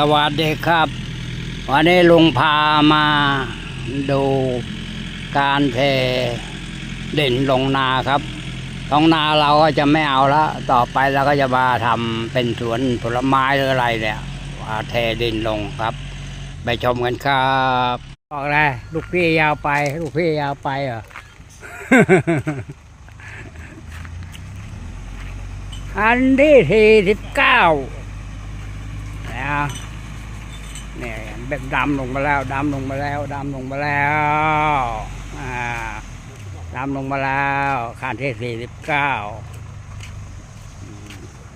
สวัสดีครับ วันนี้ลุงพามาดูการเทดินลงนาครับท้องนาเราก็จะไม่เอาละต่อไปเราก็จะมาทำเป็นสวนผลไม้หรืออะไรเนี่ยว่าเทดินลงครับ ไปชมกันครับบอกเลยลูกพี่ยาวไป ลูกพี่ยาวไปเหรออันที่สี่สิบเก้านะ เนี่ยแบบดำลงมาแล้วดำลงมาแล้วดำลงมาแล้วอ่าดำลงมาแล้วขั้นที่สี่สิบเก้า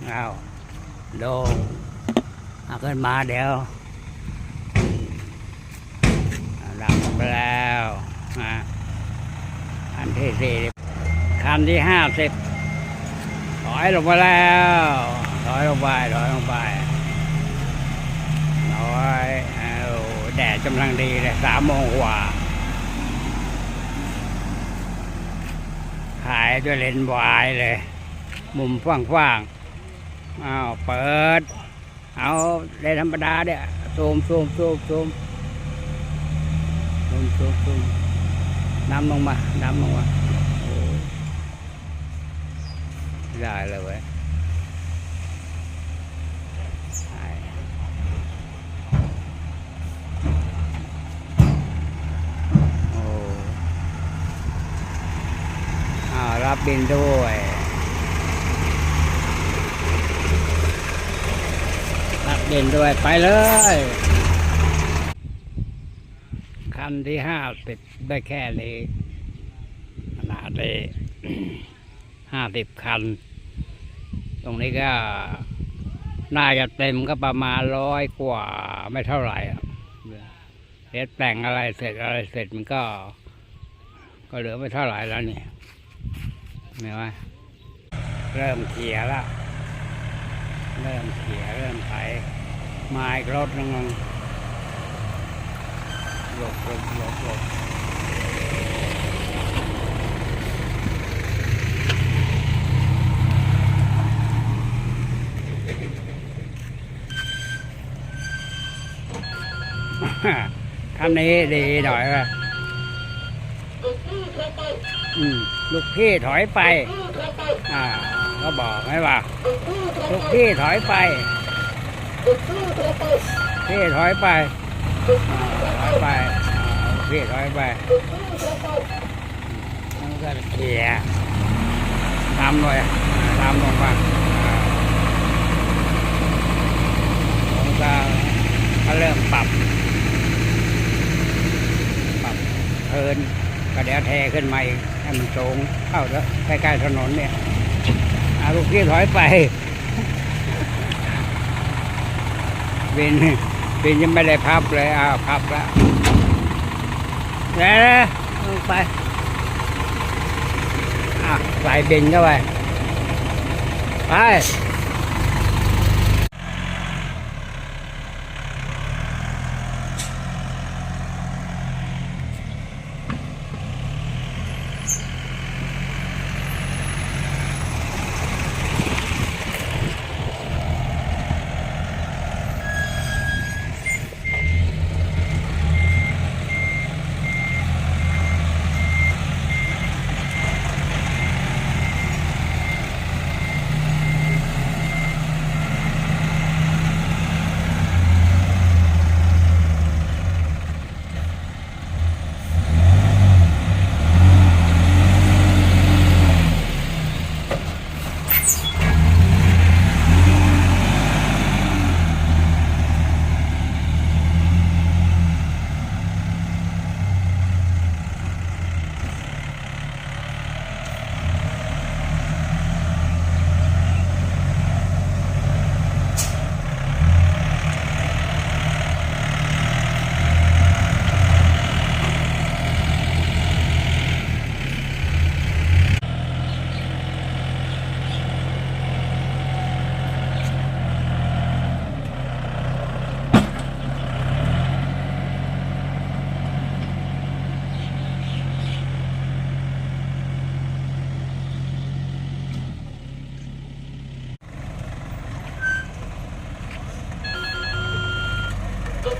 เอาดูเอาขึ้นมาเดี๋ยวดำลงไปแล้วอ่าขั้นที่สี่สิบขั้นที่ห้าสิบถอยลงมาแล้วถอยลงไปถอยลงไปถอยเอาแดด กำลังดีเลยสามโมงกว่าถ่ายด้วยเลนวายเลย มุมกว้างๆอ้าวเปิด เอาเลนธรรมดาเนี่ยซูมซูมซูมซูมซูมซูมซูมน้ำลงมา น้ำลงมาได้เลยเว้ยใช่โอ้อ้าว รับบินด้วยรับบินด้วยไปเลยคันที่ห้าสิบได้แค่นี้ขนาดนี้ห้าสิบคัน ตรงนี้ก็น่าจะเต็มก็ประมาณร้อยกว่าไม่เท่าไหร่อะเสร็จแต่งอะไรเสร็จอะไรเสร็จมันก็ ก็เหลือไม่เท่าไหร่แล้วนี่ เห็นไหมเริ่มเขียล้วเริ่มเขียเริ่มไถไม้รถนึงหลบหลบหลบหลบคันนี้ดีหน่อยว่ะ อืมลูกพี่ถอยไป อ่าก็บอกไหมว่าลูกพี่ถอยไปพี่ถอยไปอ่าถอยไปอ่าพี่ถอยไปมันก็เขี่ยตามเลยอ่าตามลงมาอ่าผมก็เริ่มปรับ ปรับเทิน ก็เดี๋ยวเทขึ้นมาอีกให้มันสูงเข้าแล้วใกล้ๆถนนเนี่ยอาลูกพี่ถอยไปบินบินยังไม่ได้พับเลยอ้าวพับแล้วเดี๋ยวไปอะใส่บินเข้าไปไป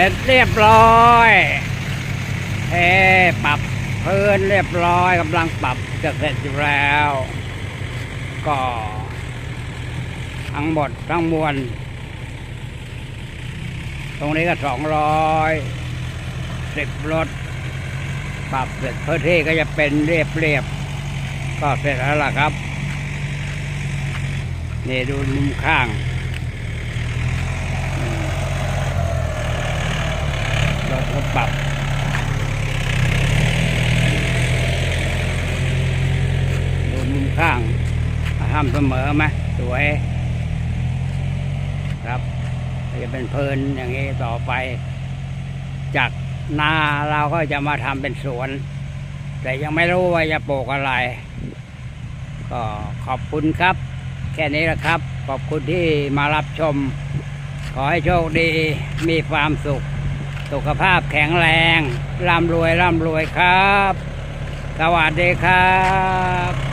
ร็จเรียบร้อยเอปรับพื้นเรียบร้อยกำลังปรับจะเสร็จอยู่แล้ว ก็ทั้งหมดทั้งมวล ตรงนี้ก็สองร้อยสิบรถ ปรับเสร็จพื้นที่ก็จะเป็นเรียบเรียบๆก็เสร็จแล้วล่ะครับ นี่ดูมุมข้าง รถ ก็ปรับดูมุมข้างทำเสมอไหมสวย ครับจะเป็นเพลินอย่างนี้ต่อไป จากนาเราก็จะมาทำเป็นสวน แต่ยังไม่รู้ว่าจะปลูกอะไร ก็ขอบคุณครับ แค่นี้แหละครับ ขอบคุณที่มารับชม ขอให้โชคดีมีความสุข สุขภาพแข็งแรง ร่ำรวย ร่ำรวยครับ สวัสดีครับ